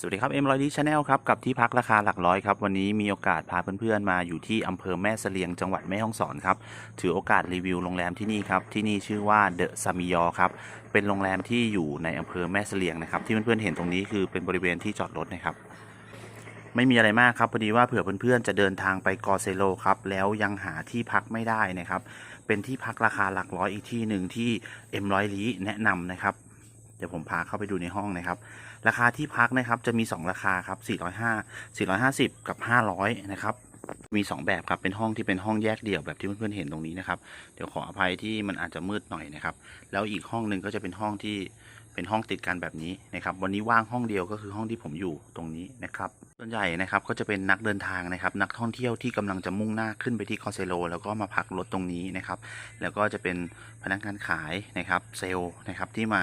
สวัสดีครับเอ็มรอยดีชาแนลครับกับที่พักราคาหลักร้อยครับวันนี้มีโอกาสพาเพื่อนๆมาอยู่ที่อำเภอแม่เสลียงจังหวัดแม่ฮ่องสอนครับถือโอกาสรีวิวโรงแรมที่นี่ครับที่นี่ชื่อว่าเดอะซามิยอครับเป็นโรงแรมที่อยู่ในอำเภอแม่เสลียงนะครับที่เพื่อนๆเห็นตรงนี้คือเป็นบริเวณที่จอดรถนะครับไม่มีอะไรมากครับพอดีว่าเผื่อเพื่อนๆจะเดินทางไปกอเซโลครับแล้วยังหาที่พักไม่ได้นะครับเป็นที่พักราคาหลักร้อยอีกที่หนึ่งที่เอ็มร้อยลีแนะนำนะครับ เดี๋ยวผมพาเข้าไปดูในห้องนะครับ ราคาที่พักนะครับจะมี 2 ราคาครับ405 450 กับ 500 นะครับ มี 2 แบบครับ เป็นห้องที่เป็นห้องแยกเดี่ยวแบบที่เพื่อนๆเห็นตรงนี้นะครับ เดี๋ยวขออภัยที่มันอาจจะมืดหน่อยนะครับ แล้วอีกห้องหนึ่งก็จะเป็นห้องที่เป็นห้องติดกันแบบนี้นะครับ วันนี้ว่างห้องเดียวก็คือห้องที่ผมอยู่ตรงนี้นะครับ ส่วนใหญ่นะครับก็จะเป็นนักเดินทางนะครับ นักท่องเที่ยวที่กำลังจะมุ่งหน้าขึ้นไปที่คอเซโล แล้วก็มาพักรถตรงนี้นะครับ แล้วก็จะเป็นพนักงานขายนะครับ เซลล์นะครับที่มา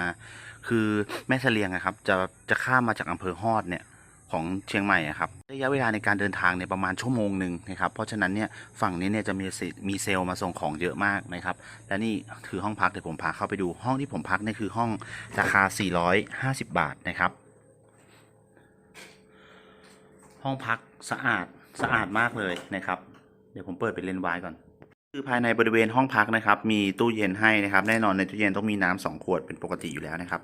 คือแม่เสลียงนะครับ จะจะข้ามมาจากอำเภอฮอดเนี่ย ของเชียงใหม่ครับระยะเวลาในการเดินทางเนี่ยประมาณชั่วโมงหนึ่งนะครับเพราะฉะนั้นเนี่ยฝั่งนี้เนี่ยจะมีเซมีเซลล์มาส่งของเยอะมากนะครับและนี่คือห้องพักเดี๋ยวผมพาเข้าไปดูห้องที่ผมพักนี่คือห้องราคา 450 บาทนะครับ ห้องพักสะอาดสะอาดมากเลยนะครับ เดี๋ยวผมเปิดเป็นเลนวายก่อน คือภายในบริเวณห้องพักนะครับ มีตู้เย็นให้นะครับ แน่นอนในตู้เย็นต้องมีน้ำสองขวดเป็นปกติอยู่แล้วนะครับ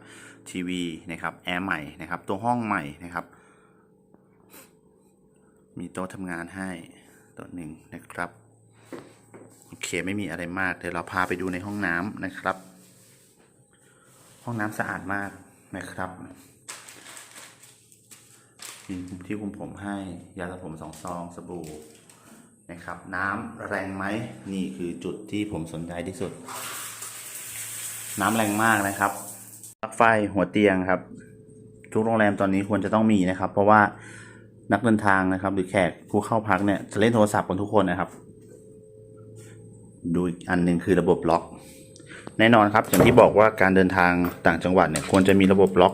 ทีวีนะครับแอร์ใหม่นะครับตัวห้องใหม่นะครับ มีโต๊ะทำงานให้โต๊ะหนึ่งนะครับ โอเคไม่มีอะไรมาก เดี๋ยวเราพาไปดูในห้องน้ำนะครับ ห้องน้ำสะอาดมากนะครับมีที่คุมผมให้ยาสระผมสองซองสบู่นะครับ น้ำแรงไหมนี่คือจุดที่ผมสนใจที่สุด น้ำแรงมากนะครับปลั๊กไฟหัวเตียงครับ ทุกโรงแรมตอนนี้ควรจะต้องมีนะครับ เพราะว่า นักเดินทางนะครับ หรือแขกผู้เข้าพักเนี่ยจะเล่นโทรศัพท์กันทุกคนนะครับ ดูอีกอันหนึ่งคือระบบล็อก แน่นอนครับ อย่างที่บอกว่าการเดินทางต่างจังหวัดเนี่ยควรจะมีระบบล็อก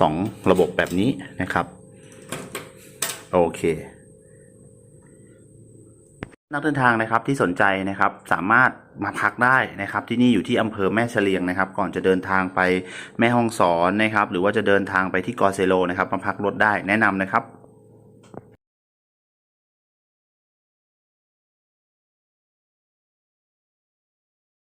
สองระบบแบบนี้นะครับ โอเคนักเดินทางนะครับที่สนใจนะครับสามารถมาพักได้นะครับ ที่นี่อยู่ที่อำเภอแม่เสลียงนะครับ ก่อนจะเดินทางไปแม่ฮ่องสอนนะครับ หรือว่าจะเดินทางไปที่กอเซโลนะครับ มาพักรถได้แนะนำนะครับ